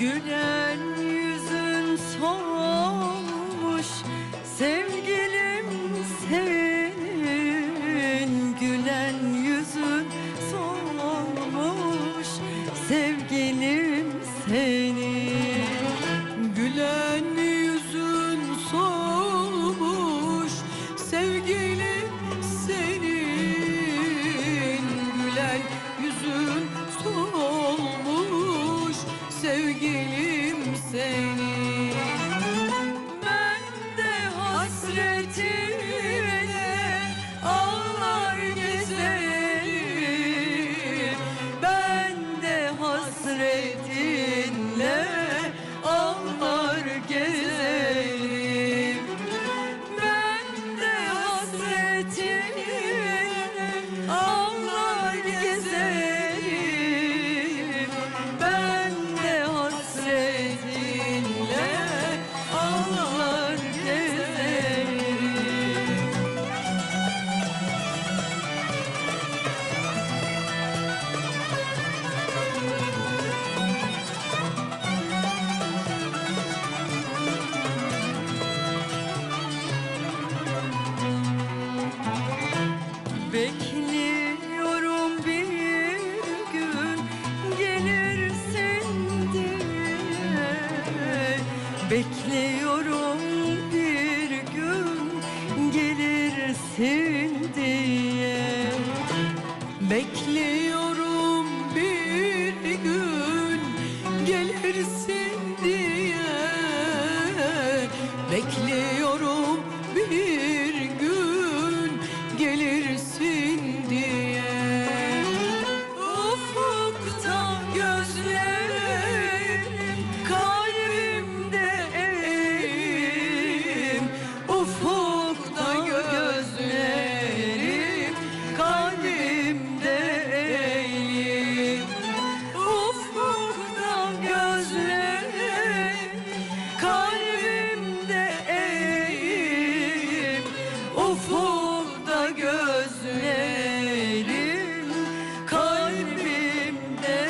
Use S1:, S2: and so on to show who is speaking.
S1: Gülen yüzün solmuş Sevgilim senin. Gülen yüzün solmuş Sevgilim senin hasretinle Bekliyorum bir gün gelirsin diye. Bekliyorum bir gün gelirsin diye. Bekliyorum bir gün gelirsin diye. Bekliyorum Ufukta gözlerim kalbimde